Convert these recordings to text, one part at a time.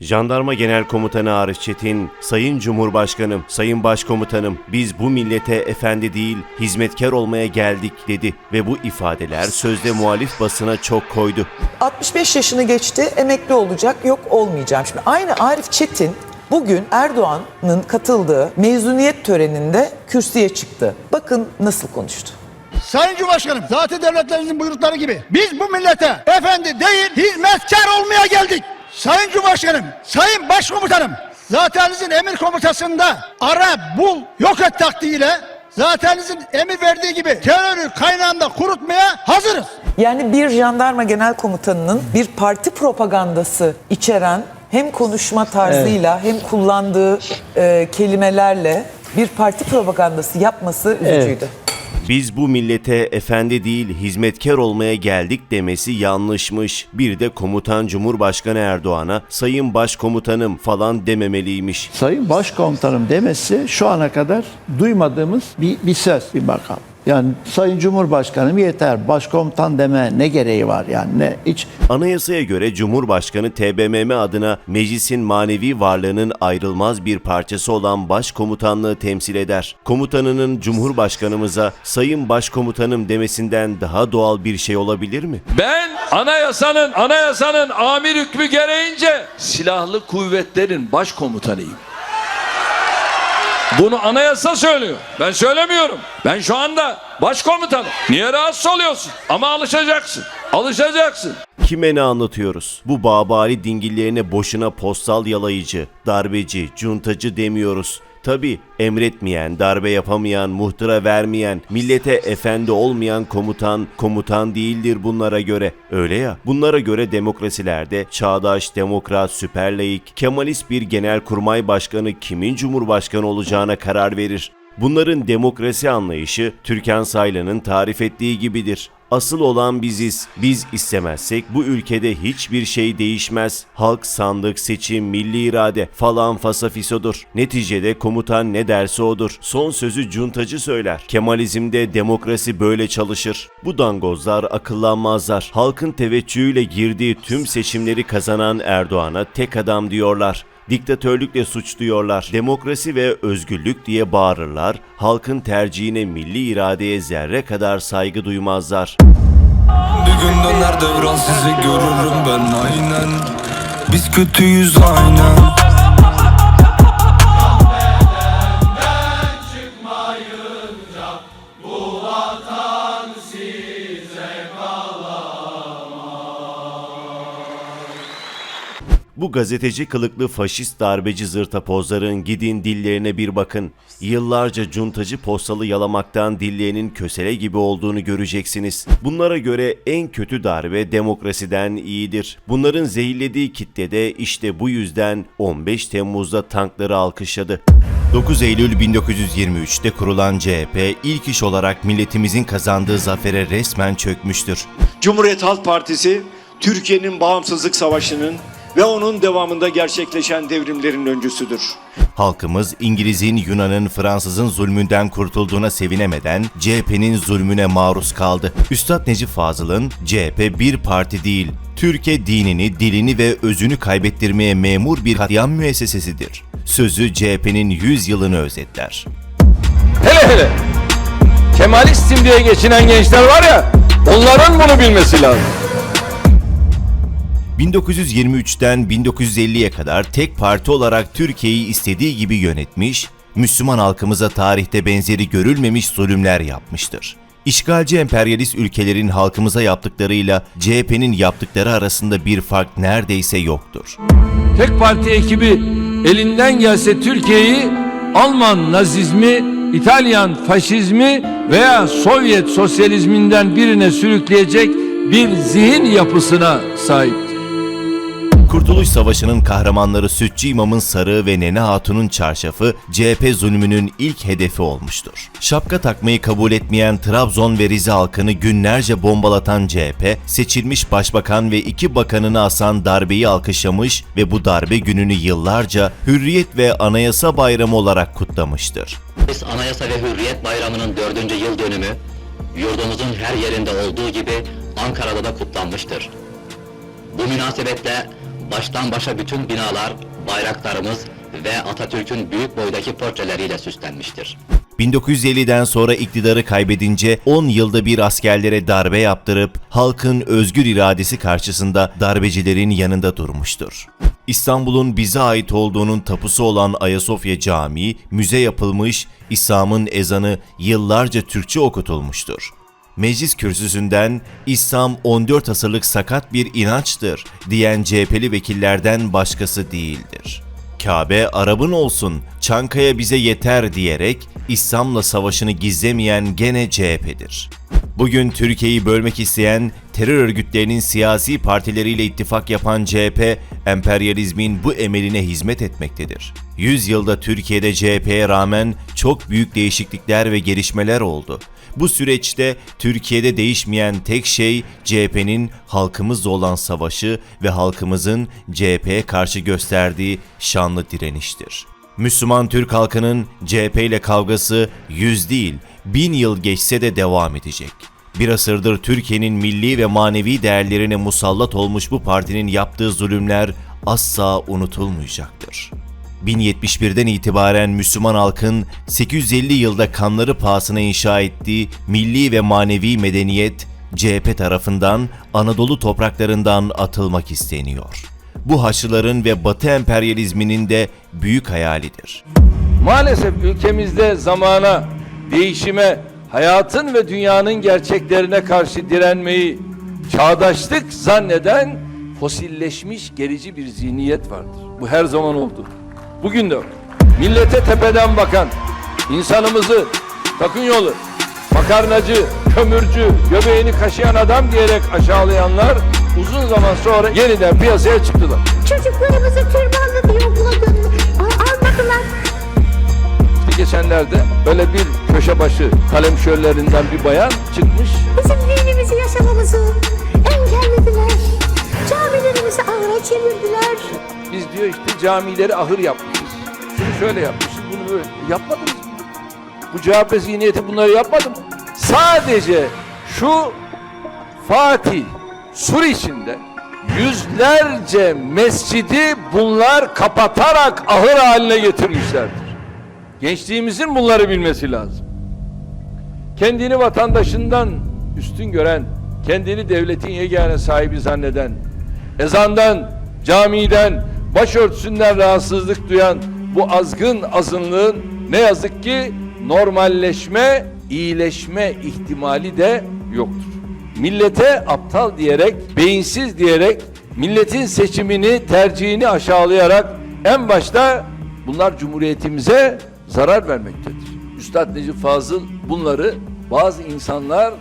Jandarma Genel Komutanı Arif Çetin, Sayın Cumhurbaşkanım, Sayın Başkomutanım, biz bu millete efendi değil, hizmetkar olmaya geldik dedi ve bu ifadeler sözde muhalif basına çok koydu. 65 yaşını geçti, emekli olacak, yok olmayacağım. Şimdi aynı Arif Çetin bugün Erdoğan'ın katıldığı mezuniyet töreninde kürsüye çıktı. Bakın nasıl konuştu. Sayın Cumhurbaşkanım, zaten devletlerinizin buyrukları gibi biz bu millete efendi değil hizmetkar olmaya geldik. Sayın Cumhurbaşkanım, Sayın Başkomutanım, zatenizin emir komutasında ara, bul, yok et taktiğiyle zatenizin emir verdiği gibi terörü kaynağında kurutmaya hazırız. Yani bir jandarma genel komutanının bir parti propagandası içeren hem konuşma tarzıyla hem kullandığı e, kelimelerle bir parti propagandası yapması üzücüydü. Biz bu millete efendi değil, hizmetkar olmaya geldik demesi yanlışmış. Bir de komutan Cumhurbaşkanı Erdoğan'a Sayın Başkomutanım falan dememeliymiş. Sayın Başkomutanım demesi şu ana kadar duymadığımız bir, bir söz, bir makam. Yani Sayın Cumhurbaşkanım yeter, başkomutan deme ne gereği var yani ne hiç Anayasaya göre Cumhurbaşkanı TBMM adına meclisin manevi varlığının ayrılmaz bir parçası olan başkomutanlığı temsil eder. Komutanının Cumhurbaşkanımıza Sayın Başkomutanım demesinden daha doğal bir şey olabilir mi? Ben anayasanın anayasanın amir hükmü gereğince silahlı kuvvetlerin başkomutanıyım. Bunu anayasa söylüyor. Ben söylemiyorum. Ben şu anda başkomutanım. Niye rahatsız oluyorsun? Ama alışacaksın. Alışacaksın. Kime ne anlatıyoruz? Bu babali dingillerine boşuna postal yalayıcı, darbeci, cuntacı demiyoruz. Tabi emretmeyen, darbe yapamayan, muhtıra vermeyen, millete efendi olmayan komutan, komutan değildir bunlara göre. Öyle ya, bunlara göre demokrasilerde çağdaş, demokrat, süper laik, kemalist bir genelkurmay başkanı kimin cumhurbaşkanı olacağına karar verir. Bunların demokrasi anlayışı Türkan Saylan'ın tarif ettiği gibidir. Asıl olan biziz. Biz istemezsek bu ülkede hiçbir şey değişmez. Halk, sandık, seçim, milli irade falan fasafisodur. Neticede komutan ne derse odur. Son sözü cuntacı söyler. Kemalizmde demokrasi böyle çalışır. Bu dangozlar akıllanmazlar. Halkın teveccühüyle girdiği tüm seçimleri kazanan Erdoğan'a tek adam diyorlar diktatörlükle suçluyorlar. Demokrasi ve özgürlük diye bağırırlar. Halkın tercihine, milli iradeye zerre kadar saygı duymazlar. Bir gün döner devran sizi görürüm ben aynen Biz kötüyüz aynen Bu gazeteci kılıklı faşist darbeci zırtapozların gidin dillerine bir bakın. Yıllarca cuntacı postalı yalamaktan dillerinin kösele gibi olduğunu göreceksiniz. Bunlara göre en kötü darbe demokrasiden iyidir. Bunların zehirlediği kitle de işte bu yüzden 15 Temmuz'da tankları alkışladı. 9 Eylül 1923'te kurulan CHP ilk iş olarak milletimizin kazandığı zafere resmen çökmüştür. Cumhuriyet Halk Partisi Türkiye'nin bağımsızlık savaşının ve onun devamında gerçekleşen devrimlerin öncüsüdür. Halkımız İngiliz'in, Yunan'ın, Fransız'ın zulmünden kurtulduğuna sevinemeden CHP'nin zulmüne maruz kaldı. Üstad Necip Fazıl'ın CHP bir parti değil, Türkiye dinini, dilini ve özünü kaybettirmeye memur bir katliam müessesesidir. Sözü CHP'nin 100 yılını özetler. Hele hele. Kemalistim diye geçinen gençler var ya onların bunu bilmesi lazım. 1923'ten 1950'ye kadar tek parti olarak Türkiye'yi istediği gibi yönetmiş, Müslüman halkımıza tarihte benzeri görülmemiş zulümler yapmıştır. İşgalci emperyalist ülkelerin halkımıza yaptıklarıyla CHP'nin yaptıkları arasında bir fark neredeyse yoktur. Tek parti ekibi elinden gelse Türkiye'yi Alman nazizmi, İtalyan faşizmi veya Sovyet sosyalizminden birine sürükleyecek bir zihin yapısına sahiptir. Kurtuluş Savaşı'nın kahramanları Sütçü İmam'ın sarığı ve Nene Hatun'un çarşafı CHP zulmünün ilk hedefi olmuştur. Şapka takmayı kabul etmeyen Trabzon ve Rize halkını günlerce bombalatan CHP, seçilmiş başbakan ve iki bakanını asan darbeyi alkışlamış ve bu darbe gününü yıllarca Hürriyet ve Anayasa Bayramı olarak kutlamıştır. Biz Anayasa ve Hürriyet Bayramı'nın dördüncü yıl dönümü yurdumuzun her yerinde olduğu gibi Ankara'da da kutlanmıştır. Bu münasebetle baştan başa bütün binalar, bayraklarımız ve Atatürk'ün büyük boydaki portreleriyle süslenmiştir. 1950'den sonra iktidarı kaybedince 10 yılda bir askerlere darbe yaptırıp halkın özgür iradesi karşısında darbecilerin yanında durmuştur. İstanbul'un bize ait olduğunun tapusu olan Ayasofya Camii müze yapılmış, İslam'ın ezanı yıllarca Türkçe okutulmuştur. Meclis kürsüsünden İslam 14 asırlık sakat bir inançtır diyen CHP'li vekillerden başkası değildir. Kabe Arap'ın olsun, Çankaya bize yeter diyerek İslam'la savaşını gizlemeyen gene CHP'dir. Bugün Türkiye'yi bölmek isteyen terör örgütlerinin siyasi partileriyle ittifak yapan CHP, emperyalizmin bu emeline hizmet etmektedir. 100 yılda Türkiye'de CHP'ye rağmen çok büyük değişiklikler ve gelişmeler oldu. Bu süreçte Türkiye'de değişmeyen tek şey CHP'nin halkımızla olan savaşı ve halkımızın CHP'ye karşı gösterdiği şanlı direniştir. Müslüman Türk halkının CHP ile kavgası yüz değil, bin yıl geçse de devam edecek. Bir asırdır Türkiye'nin milli ve manevi değerlerine musallat olmuş bu partinin yaptığı zulümler asla unutulmayacaktır. 1071'den itibaren Müslüman halkın 850 yılda kanları pahasına inşa ettiği milli ve manevi medeniyet CHP tarafından Anadolu topraklarından atılmak isteniyor. Bu Haçlıların ve Batı emperyalizminin de büyük hayalidir. Maalesef ülkemizde zamana, değişime, hayatın ve dünyanın gerçeklerine karşı direnmeyi çağdaşlık zanneden fosilleşmiş gerici bir zihniyet vardır. Bu her zaman oldu. Bugün de millete tepeden bakan, insanımızı takın yolu, makarnacı, kömürcü, göbeğini kaşıyan adam diyerek aşağılayanlar uzun zaman sonra yeniden piyasaya çıktılar. Çocuklarımızı türbanlı diye okula. Almadılar. İşte geçenlerde böyle bir köşe başı kalemşörlerinden bir bayan çıkmış. Bizim dinimizi yaşamamızı engellediler. Camilerimizi ağına çevirdiler. Biz diyor işte camileri ahır yapmışız. Şunu şöyle yapmışız, bunu böyle. Yapmadınız mı? Bu CHP zihniyeti bunları yapmadı mı? Sadece şu Fatih Sur içinde yüzlerce mescidi bunlar kapatarak ahır haline getirmişlerdir. Gençliğimizin bunları bilmesi lazım. Kendini vatandaşından üstün gören, kendini devletin yegane sahibi zanneden, ezandan, camiden, başörtüsünden rahatsızlık duyan bu azgın azınlığın ne yazık ki normalleşme, iyileşme ihtimali de yoktur. Millete aptal diyerek, beyinsiz diyerek, milletin seçimini, tercihini aşağılayarak en başta bunlar cumhuriyetimize zarar vermektedir. Üstad Necip Fazıl bunları bazı insanlar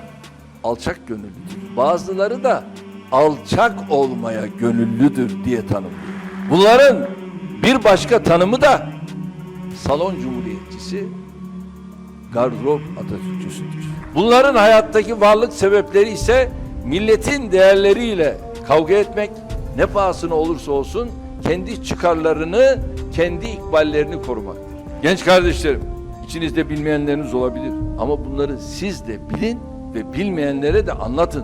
alçak gönüllüdür. Bazıları da alçak olmaya gönüllüdür diye tanımlıyor. Bunların bir başka tanımı da salon cumhuriyetçisi, gardırop Atatürkçüsüdür. Bunların hayattaki varlık sebepleri ise milletin değerleriyle kavga etmek, ne pahasına olursa olsun kendi çıkarlarını, kendi ikballerini korumaktır. Genç kardeşlerim, içinizde bilmeyenleriniz olabilir ama bunları siz de bilin ve bilmeyenlere de anlatın.